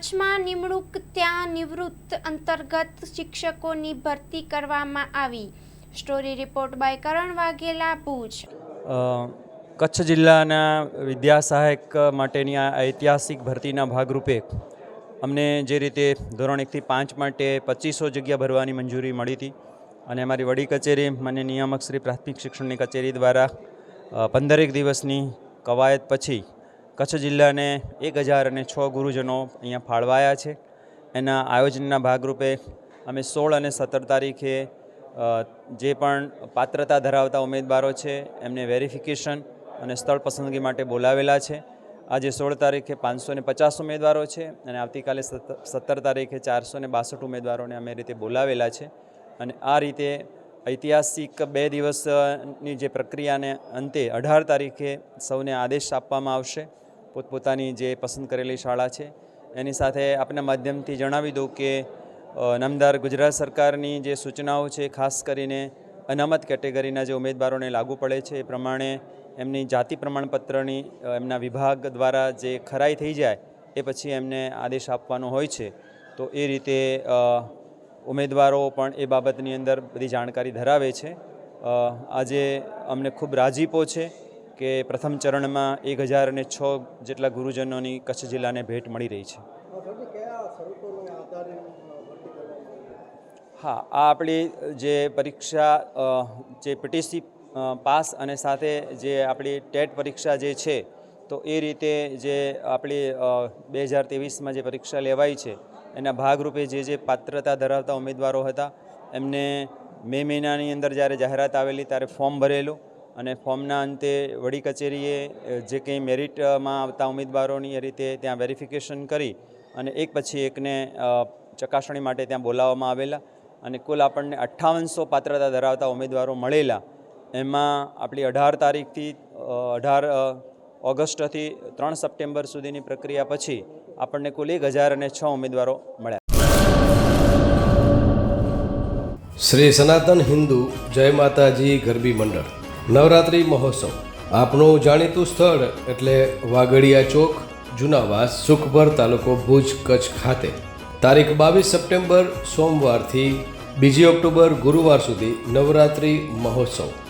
કચ્છમાં નિમણૂક ત્યાં નિવૃત્ત અંતર્ગત શિક્ષકોની ભરતી કરવામાં આવી. Story report by Karan Vaghela, Bhuj. Kutch જિલ્લાના વિદ્યા સહાયક માટેની આ ઐતિહાસિક ભરતીના ભાગરૂપે અમને જે રીતે ધોરણ એકથી પાંચ માટે પચીસો જગ્યા ભરવાની મંજૂરી મળી હતી અને અમારી વડી કચેરી મને નિયામક શ્રી પ્રાથમિક શિક્ષણની કચેરી દ્વારા પંદરેક દિવસની કવાયત પછી કચ્છ જિલ્લાને એક હજાર અને છ ગુરુજનો અહીંયા ફાળવાયા છે. એના આયોજનના ભાગરૂપે અમે સોળ અને સત્તર તારીખે જે પણ પાત્રતા ધરાવતા ઉમેદવારો છે, એમને વેરિફિકેશન અને સ્થળ પસંદગી માટે બોલાવેલા છે. આજે સોળ તારીખે પાંચસો ને પચાસ ઉમેદવારો છે અને આવતીકાલે સત્ત- સત્તર તારીખે ચારસો ને બાસઠ ઉમેદવારોને અમે રીતે બોલાવેલા છે. અને આ રીતે ઐતિહાસિક બે દિવસની જે પ્રક્રિયાને અંતે અઢાર તારીખે સૌને આદેશ આપવામાં આવશે. પોતપોતાની જે પસંદ કરેલી શાળા છે. એની સાથે આપના માધ્યમથી જણાવી દઉં કે નમદાર ગુજરાત સરકારની જે સૂચનાઓ છે, ખાસ કરીને અનામત કેટેગરીના જે ઉમેદવારોને લાગુ પડે છે, એ પ્રમાણે એમની જાતિ પ્રમાણપત્રની એમના વિભાગ દ્વારા જે ખરાઈ થઈ જાય, એ પછી એમને આદેશ આપવાનો હોય છે. તો એ રીતે ઉમેદવારો પણ એ બાબતની અંદર બધી જાણકારી ધરાવે છે. આજે અમને ખૂબ રાજીપો છે કે પ્રથમ ચરણમાં એક હજાર અને છ જેટલા ગુરુજનોની કચ્છ જિલ્લાને ભેટ મળી રહી છે. હા, આ આપણી જે પરીક્ષા જે પીટીસી પાસ અને સાથે જે આપણી ટેટ પરીક્ષા જે છે તો એ રીતે જે આપણી બે હજાર ત્રેવીસમાં જે પરીક્ષા લેવાઈ છે, એના ભાગરૂપે જે જે પાત્રતા ધરાવતા ઉમેદવારો હતા, એમને મે મહિનાની અંદર જ્યારે જાહેરાત આવેલી ત્યારે ફોર્મ ભરેલું અને ફોર્મના અંતે વડી કચેરીએ જે કંઈ મેરિટમાં આવતા ઉમેદવારોની એ રીતે ત્યાં વેરિફિકેશન કરી અને એક પછી એકને ચકાસણી માટે ત્યાં બોલાવવામાં આવેલા અને કુલ આપણને અઠ્ઠાવનસો પાત્રતા ધરાવતા ઉમેદવારો મળેલા. એમાં આપણી અઢાર તારીખથી અઢાર ઓગસ્ટથી ત્રણ સપ્ટેમ્બર સુધીની પ્રક્રિયા પછી આપણને કુલ એક હજાર અને છ ઉમેદવારો મળ્યા. શ્રી સનાતન હિન્દુ જય માતાજી ગરબી મંડળ. નવરાત્રિ મહોત્સવ. આપનું જાણીતું સ્થળ એટલે વાગડિયા ચોક, જુનાવાસ, સુખભર તાલુકો ભુજ, કચ્છ ખાતે. તારીખ બાવીસ સપ્ટેમ્બર સોમવારથી બીજી ઓક્ટોબર ગુરુવાર સુધી નવરાત્રિ મહોત્સવ.